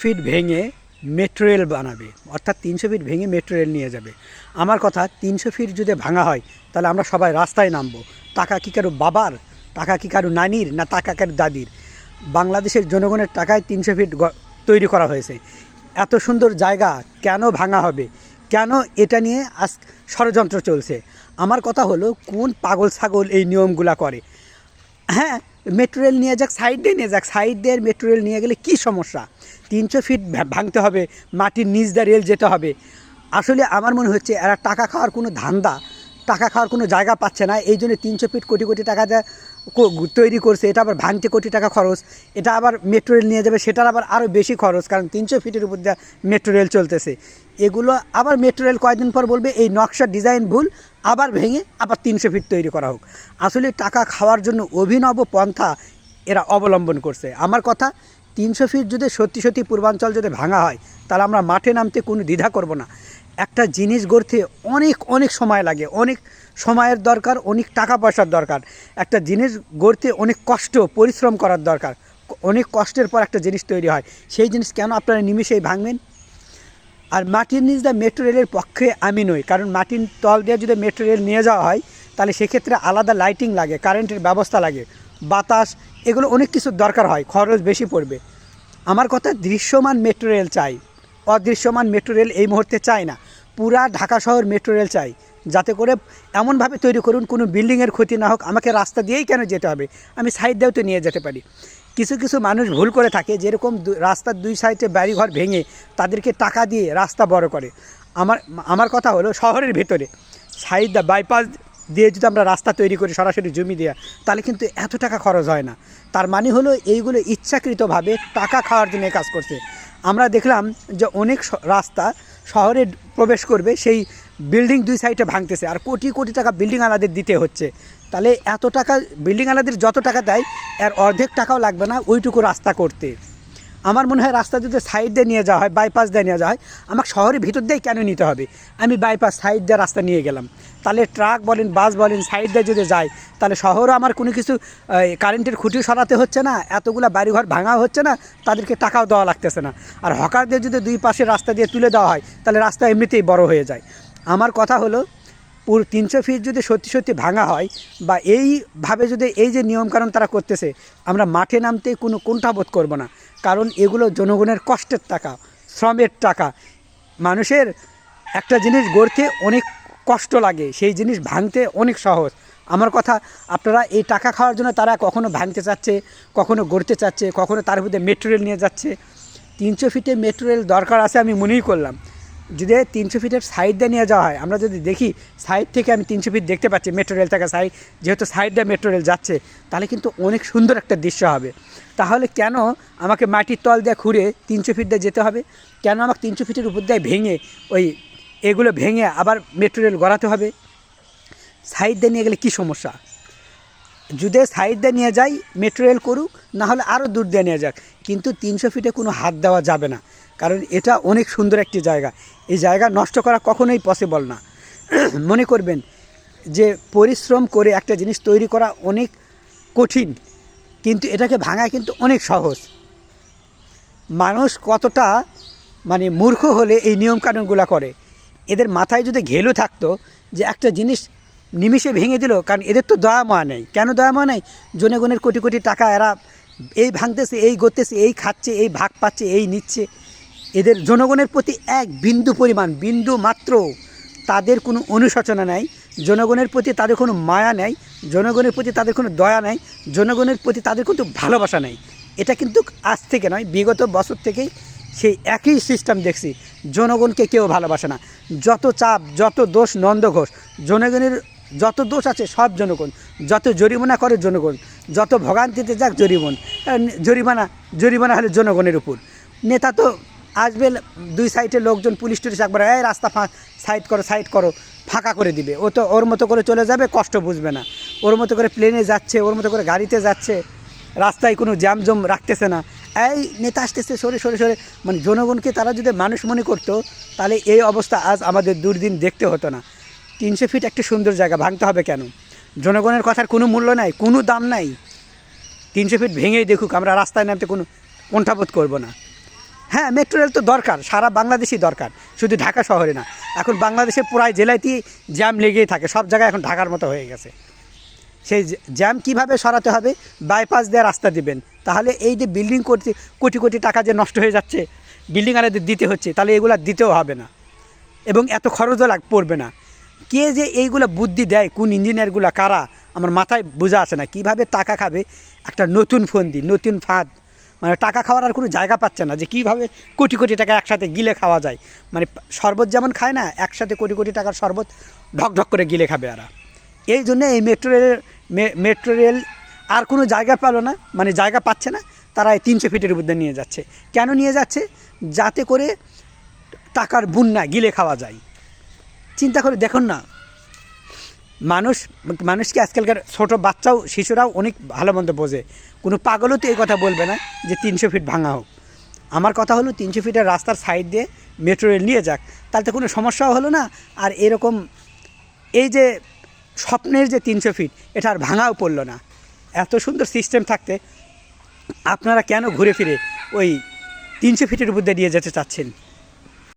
Fit ভেঙে metro rail বানাবে, অর্থাৎ তিনশো ফিট ভেঙে মেট্রো রেল নিয়ে যাবে। আমার কথা, তিনশো ফিট যদি ভাঙা হয়, তাহলে আমরা সবাই রাস্তায় নামবো। টাকা কি কারও বাবার? টাকা কি কারও নানির? না টাকা কারও দাদির? বাংলাদেশের জনগণের টাকায় তিনশো ফিট তৈরি করা হয়েছে। এত সুন্দর জায়গা কেন ভাঙা হবে? কেন এটা নিয়ে আজ ষড়যন্ত্র চলছে? আমার কথা হলো, কোন পাগল ছাগল এই নিয়মগুলা করে? হ্যাঁ মেট্রো রেল নিয়ে যাক সাইড দিয়ে নিয়ে যাক। সাইড দিয়ে মেট্রো রেল নিয়ে গেলে কী সমস্যা? তিনশো ফিট ভাঙতে হবে, মাটির নিচ দিয়ে রেল যেতে হবে। আসলে আমার মনে হচ্ছে এরা টাকা খাওয়ার কোনো ধান্দা, টাকা খাওয়ার কোনো জায়গা পাচ্ছে না। এই জন্য তিনশো ফিট কোটি কোটি টাকা যা তৈরি করছে, এটা আবার ভাঙতে কোটি টাকা খরচ, এটা আবার মেট্রো রেল নিয়ে যাবে, সেটার আবার আরও বেশি খরচ, কারণ তিনশো ফিটের উপর দিয়ে মেট্রো রেল চলতেছে। এগুলো আবার মেট্রো রেল কয়েকদিন পর বলবে, এই নকশার ডিজাইন ভুল, আবার ভেঙে আবার তিনশো ফিট তৈরি করা হোক। আসলে টাকা খাওয়ার জন্য অভিনব পন্থা এরা অবলম্বন করছে। আমার কথা, তিনশো ফিট যদি সত্যি সত্যি পূর্বাঞ্চল যদি ভাঙা হয়, তাহলে আমরা মাঠে নামতে কোনো দ্বিধা করব না। একটা জিনিস গড়তে অনেক অনেক সময় লাগে, অনেক সময়ের দরকার, অনেক টাকা পয়সার দরকার। একটা জিনিস গড়তে অনেক কষ্ট, পরিশ্রম করার দরকার। অনেক কষ্টের পর একটা জিনিস তৈরি হয়। সেই জিনিস কেন আপনারা নিমিষেই ভাঙবেন? আর মাটির নিচ দিয়ে মেট্রো রেলের পক্ষে আমি নই, কারণ মাটির তল দিয়ে যদি মেট্রো রেল নিয়ে যাওয়া হয়, তাহলে সেক্ষেত্রে আলাদা লাইটিং লাগে কারেন্টের ব্যবস্থা লাগে, বাতাস, এগুলো অনেক কিছুর দরকার হয়, খরচ বেশি পড়বে। আমার কথা দৃশ্যমান মেট্রো রেল চাই। অদৃশ্যমান মেট্রো রেল এই মুহূর্তে চাই না। পুরা ঢাকা শহর মেট্রো রেল চাই যাতে করে এমনভাবে তৈরি করুন, কোনো বিল্ডিংয়ের ক্ষতি না হোক, আমাকে রাস্তা দিয়েই কেন যেতে হবে? আমি সাইড দিয়েও তো নিয়ে যেতে পারি। কিছু কিছু মানুষ ভুল করে থাকে, যেরকম রাস্তার দুই সাইডে বাড়িঘর ভেঙে তাদেরকে টাকা দিয়ে রাস্তা বড় করে। আমার আমার কথা হলো শহরের ভেতরে। সাইড বাইপাস দিয়ে যদি আমরা রাস্তা তৈরি করি সরাসরি জমি দেওয়া তাহলে কিন্তু এত টাকা খরচ হয় না। তার মানে হলো এইগুলো ইচ্ছাকৃতভাবে টাকা খাওয়ার জন্য কাজ করছে। আমরা দেখলাম যে অনেক রাস্তা শহরে প্রবেশ করবে, সেই বিল্ডিং দুই সাইডে ভাঙতেছে। আর কোটি কোটি টাকা বিল্ডিং আলাদের দিতে হচ্ছে। তাহলে এত টাকা, বিল্ডিং আলাদের যত টাকা দেয়, এর অর্ধেক টাকাও লাগবে না, ওইটুকু রাস্তা করতে। আমার মনে হয় রাস্তা যদি সাইড দিয়ে নিয়ে যাওয়া হয় বাইপাস দিয়ে নিয়ে যাওয়া হয়, আমাকে শহরের ভিতর দিয়েই কেন নিতে হবে? আমি বাইপাস সাইড দিয়ে রাস্তা নিয়ে গেলাম। তাহলে ট্রাক বলেন বাস বলেন সাইড দিয়ে যদি যায় তাহলে শহরও আমার কোনো কিছু কারেন্টের খুঁটি সরাতে হচ্ছে না, এতগুলো বাড়িঘর ভাঙা হচ্ছে না, তাদেরকে টাকাও দেওয়া লাগতেছে না। আর হকারদের যদি দুই পাশে রাস্তা দিয়ে তুলে দেওয়া হয়, তাহলে রাস্তা এমনিতেই বড় হয়ে যায়। আমার কথা হলো পুরো তিনশো ফিট যদি সত্যি সত্যি ভাঙা হয় বা এইভাবে যদি এই যে নিয়মকানুন তারা করতেছে, আমরা মাঠে নামতে কোনো কুণ্ঠাবোধ করব না। কারণ এগুলো জনগণের কষ্টের টাকা, শ্রমের টাকা। মানুষের একটা জিনিস গড়তে অনেক কষ্ট লাগে, সেই জিনিস ভাঙতে অনেক সহজ। আমার কথা, আপনারা এই টাকা খাওয়ার জন্য তারা কখনো ভাঙতে চাচ্ছে, কখনো গড়তে চাচ্ছে, কখনো তার মধ্যে মেট্রো রেল নিয়ে যাচ্ছে। তিনশো ফিটে মেট্রো রেল দরকার আছে আমি মনেই করলাম। যদি তিনশো ফিটের সাইড দিয়ে নিয়ে যাওয়া হয়, আমরা যদি দেখি সাইড থেকে আমি তিনশো ফিট দেখতে পাচ্ছি মেট্রো রেল থেকে সাইড যেহেতু সাইড দিয়ে মেট্রো রেল যাচ্ছে, তাহলে কিন্তু অনেক সুন্দর একটা দৃশ্য হবে। তাহলে কেন আমাকে মাটির তল দিয়ে খুঁড়ে তিনশো ফিট দিয়ে যেতে হবে? কেন আমাকে তিনশো ফিটের উপর দিয়ে ভেঙে ওই এগুলো ভেঙে আবার মেট্রো রেল গড়াতে হবে? সাইড দিয়ে নিয়ে গেলে কী সমস্যা? যদি সাইড দিয়ে নিয়ে যাই মেট্রো রেল করুক না হলে আরও দূর দিয়ে নিয়ে যাক। কিন্তু তিনশো ফিটে কোনো হাত দেওয়া যাবে না। কারণ এটা অনেক সুন্দর একটি জায়গা। এই জায়গা নষ্ট করা কখনোই পসিবল না। মনে করবেন যে পরিশ্রম করে একটা জিনিস তৈরি করা অনেক কঠিন, কিন্তু এটাকে ভাঙা কিন্তু অনেক সহজ। মানুষ কতটা মানে মূর্খ হলে এই নিয়মকানুনগুলো করে। এদের মাথায় যদি ঘেলু থাকতো যে একটা জিনিস নিমিষে ভেঙে দিল, কারণ এদের তো দয়া মায়া নেই। কেন দয়া মায়া নেই? জনগণের কোটি কোটি টাকা এরা এই ভাঙতেছে, এই গড়তেছে, এই খাচ্ছে, এই ভাগ পাচ্ছে, এই নিচ্ছে। এদের জনগণের প্রতি এক বিন্দু পরিমাণ, বিন্দু মাত্র তাদের কোনো অনুশোচনা নেই, জনগণের প্রতি তাদের কোনো মায়া নেই, জনগণের প্রতি তাদের কোনো দয়া নেই, জনগণের প্রতি তাদের কিন্তু ভালোবাসা নেই। এটা কিন্তু আজ থেকে নয়, বিগত বছর থেকেই সেই একই সিস্টেম দেখছি। জনগণকে কেউ ভালোবাসে না। যত চাপ, যত দোষ, নন্দ ঘোষ, জনগণের যত দোষ আছে সব জনগণ, যত জরিমানা করে জনগণ, যত ভোগান্তিতে যাক জরিমন জরিমানা জরিমানা হলে জনগণের উপর। নেতা তো আসবে, দুই সাইডে লোকজন, পুলিশ টুলিশ একবার, এই রাস্তা সাইড করো সাইড করো, ফাঁকা করে দিবে। ও তো ওর মতো করে চলে যাবে, কষ্ট বুঝবে না। ওর মতো করে প্লেনে যাচ্ছে, ওর মতো করে গাড়িতে যাচ্ছে, রাস্তায় কোনো জ্যাম জম রাখতেছে না। এই নেতা আসতেছে, সরে সরে সরে। মানে জনগণকে তারা যদি মানুষ মনে করতো, তাহলে এই অবস্থা আজ আমাদের দুর্দিন দেখতে হতো না। তিনশো ফিট একটা সুন্দর জায়গা, ভাঙতে হবে কেন? জনগণের কথার কোনো মূল্য নাই, কোনো দাম নাই। তিনশো ফিট ভেঙেই দেখুক, আমরা রাস্তায় নামতে কোনো কণ্ঠাবোধ করব না। হ্যাঁ মেট্রো রেল তো দরকার, সারা বাংলাদেশই দরকার, শুধু ঢাকা শহরে না। এখন বাংলাদেশের প্রায় জেলাতেই জ্যাম লেগেই থাকে, সব জায়গায় এখন ঢাকার মতো হয়ে গেছে। সেই জ্যাম কীভাবে সরাতে হবে? বাইপাস দিয়ে রাস্তা দিবেন। তাহলে এই যে বিল্ডিং করতে কোটি কোটি টাকা যে নষ্ট হয়ে যাচ্ছে বিল্ডিং আলাদের দিতে হচ্ছে, তাহলে এগুলো দিতেও হবে না। এবং এত খরচও লাগ, পড়বে না। কে যে এইগুলো বুদ্ধি দেয়, কোন ইঞ্জিনিয়ারগুলো কারা, আমার মাথায় বোঝা আসে না। কীভাবে টাকা খাবে? একটা নতুন ফোন দি নতুন ফাঁদ। মানে টাকা খাওয়ার আর কোনো জায়গা পাচ্ছে না যে কীভাবে কোটি কোটি টাকা একসাথে গিলে খাওয়া যায়। মানে শরবত যেমন খায় না, একসাথে কোটি কোটি টাকার শরবত ঢক ঢক করে গিলে খাবে এরা। এই জন্য এই মেট্রো রেল মেট্রো রেল আর কোনো জায়গা পেল না মানে জায়গা পাচ্ছে না, তারা এই তিনশো ফিটের মধ্যে নিয়ে যাচ্ছে। কেন নিয়ে যাচ্ছে? যাতে করে টাকার বুন্না গিলে খাওয়া যায়। চিন্তা করে দেখুন না। মানুষ, মানুষকে আজকালকার ছোট বাচ্চাও, শিশুরাও অনেক ভালো মন্দ বোঝে। কোনো পাগলও তো এই কথা বলবে না যে তিনশো ফিট ভাঙা হোক। আমার কথা হলো তিনশো ফিটের রাস্তার সাইড দিয়ে মেট্রো রেল নিয়ে যাক। তাতে কোনো সমস্যাও হলো না। আর এরকম এই যে স্বপ্নের যে তিনশো ফিট, এটা আর ভাঙাও পড়ল না। এত সুন্দর সিস্টেম থাকতে আপনারা কেন ঘুরে ফিরে ওই তিনশো ফিটের মধ্যে নিয়ে যেতে চাচ্ছেন?